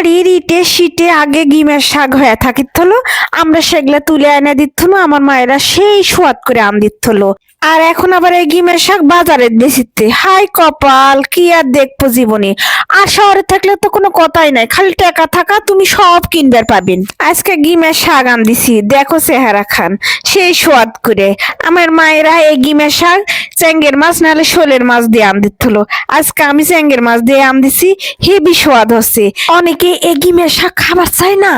বাড়ির ইটে শীতে আগে গিমের শাক হয়ে থাকিত হলো। আমরা সেগুলা তুলে এনে দিত আমার মায়েরা সেই সোয়াদ করে আম দিত হলো। আর এখন আবার এই গিমের শাক বাজারে বেশিতে হাই কপাল, কি আর দেখব জীবনে? আর শহরে থাকলে তো কোনো কথাই নাই, খালি টাকা থাকা তুমি সব কিনবার পাবেন আজকে গিমের শাক আন দিছি দেখো চেহারা খান, সেই সোয়াদ করে। আমার মায়েরা এই গিমের শাক চ্যাঙ্গের মাছ নাহলে শোলের মাছ দিয়ে আম দিত হলো আজকে আমি চ্যাঙ্গের মাছ দিয়ে আম দিছি হেবি সোয়াদ হচ্ছে। অনেকে এই গিমের শাক খাবার চায় না,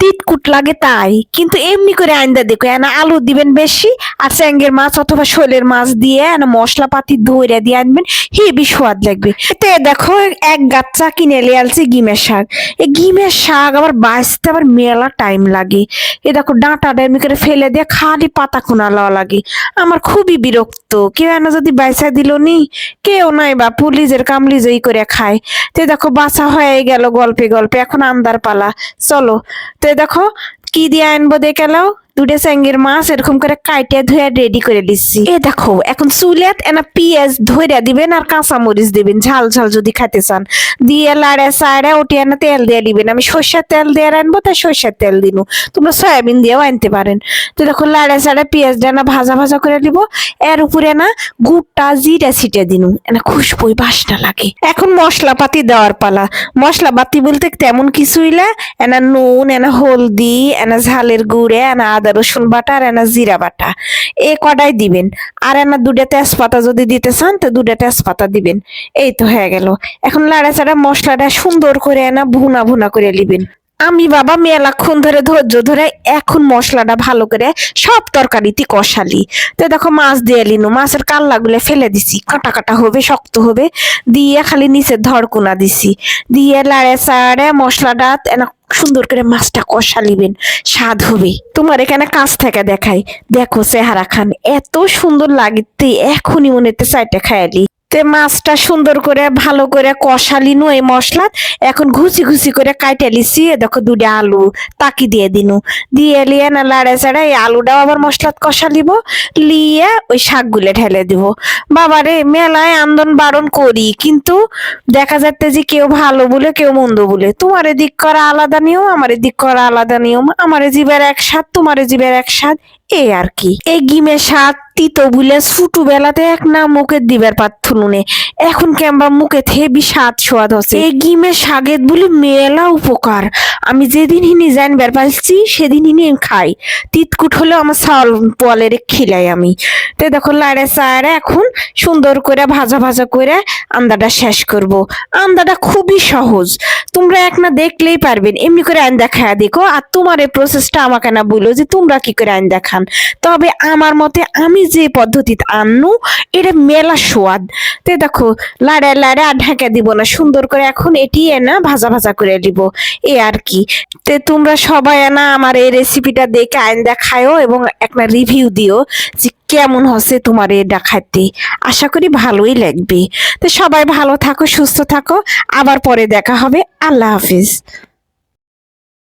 তিতকুট লাগে তাই। কিন্তু এমনি করে আইন্দা দেখো, এনা আলু দিবেন বেশি আর চ্যাঙ্গের মাছ অথবা শোলের মাছ দিয়ে এনা মশলাপাতি ধরে দিয়ে আনবেন, হেবি সোয়াদ লাগবে। এতে দেখো, এক গাচ্চা কিনে নিয়ে আলছি গিমের শাক। এই গিমের শাক আবার বাঁচতে আবার মেলা টাইম লাগে। এ দেখো ডাঁটাটা এমনি করে ফেলে দিয়ে খালি পাতা খুনা লওয়া লাগে। আমার খুবই বিরক্ত, কেউ এনা যদি বাইসা দিল নি, কেউ নাই বা পুলিশের কামলিজই করে খায়। তো দেখো বাসা হয়ে গেল গল্পে গল্পে, এখন আন্দার পালা। চলো, তো দেখো, কি দিয়ে আনব দেখালাও দুটো স্যাঙ্গের মাছ এরকম করে কাইটে ধুয়ে রেডি করে দিচ্ছি এ দেখো, এখন চুলেত এনা পেঁয়াজ ধরে দিবেন আর কাঁচা মরিচ দিবেন, ঝাল ঝাল যদি খেতে চান। দিয়ে লাড়ে সাড়ে ওটি এনে তেল দিয়ে দিবেন। আমি সর্ষের তেল দিয়ে আনব তাই সর্ষের তেল দিনু তোমরা সয়াবিন দিয়েও আনতে পারেন। তো দেখো, লাড়ে সাড়ে পেঁয়াজ না ভাজা ভাজা করে দিব। এর উপরে না গুড়টা জিরা ছিটে দিনু এনা খুশবুই বাসনা লাগে। এখন মশলাপাতি দেওয়ার পালা। মশলাপাতি বলতে তেমন কিছুই না। এনা নুন, এনা হলদি, এনা ঝালের গুড়ে, এনা আদা, রসুন বাটা আর এনা জিরা বাটা। এ কটাই দিবেন। আর এনা দুটা তেজপাতা যদি দিতে চান, তো দুটা তেজপাতা দিবেন। এই তো হয়ে গেল। এখন লাড়া চাড়া মশলাটা সুন্দর করে এনা ভুনা ভুনা করে নিবেন আমি বাবা মেলাক্ষণ ধরে ধৈর্য ধরে এখন মশলাটা ভালো করে সব তরকারিতে কষালি। তো দেখো মাছ দিয়ে লিনু। মাছের কাল্লাগুলো ফেলে দিছি। কাটা কাটা হবে, শক্ত হবে। দিয়ে খালি নিচে ধড়কুনা দিছি। দিয়ে লাড়ে চাড়ে মশলাটা সুন্দর করে মাছটা কষা নিবেন, স্বাদ হবে। তোমার এখানে কাজ থেকে দেখাই। দেখো চেহারা খান, এত সুন্দর লাগিতে এখনই মনে হচ্ছে চাইটা খায়ালি তে মাছটা সুন্দর করে, ভালো করে কষালি এই মশলা, এখন ঘুষি ঘুষি করে কাইটে লিছি। দেখো দুটা আলু তাকি দিয়ে দিনু। দিয়ে লিয়ে না লাড়ে চাড়ে এই আলুটাও আবার মশলাত কষালিব লিয়ে ওই শাকগুলো ঢেলে দিব। বাবারে, মেলায় আন্দোলন বারণ করি, কিন্তু দেখা যাচ্ছে যে কেউ ভালো বলে, কেউ মন্দ বলে। তোমার দিক করা আলাদা নিয়ম, আমার দিক করা আলাদা নিয়ম। আমার জীবের এক স্বাদ, তোমার জীবের এক স্বাদ। এই আর কি? এই গিমের স্বাদ তিতো বুলে ছোট বেলাতে এক না মুখে দিবার পাথুনুনে এখন কেমবা মুখে হেবি স্বাদ সোয়াদ হচ্ছে এই গিমের শাগের বলে মেলা উপকার। আমি যেদিন হিনি জানবার পারছি সেদিন হিনি খাই। তিতকুট হলেও আমার চাউল পোয়ালের খিলাই আমি। তো দেখো লাড়ে চাড়ে এখন সুন্দর করে ভাজা ভাজা করে আন্দাটা শেষ করব। আন্দাটা খুবই সহজ। তোমরা এক না দেখলেই পারবেন। এমনি করে আইন দেখায় দেখো। আর তোমার এই প্রসেসটা আমাকে না বলল যে তোমরা কি করে আইন দেখান। তবে আমার মতে আমি যে পদ্ধতিতে আননু, এটা মেলা সোয়াদ। তো দেখো, লাড়ে লাড়ে আর ঢেকে দিব না। সুন্দর করে এখন এটি না ভাজা ভাজা করে দিব এ আর কি। তে তোমরা সবাই না আমার এই রেসিপিটা দেখে আইন দেখায়ও এবং একটা রিভিউ দিও যে কেমন হচ্ছে তোমার খাইতে আশা করি ভালোই লাগবে। তো সবাই ভালো থাকো, সুস্থ থাকো। আবার পরে দেখা হবে। আল্লাহ হাফিজ।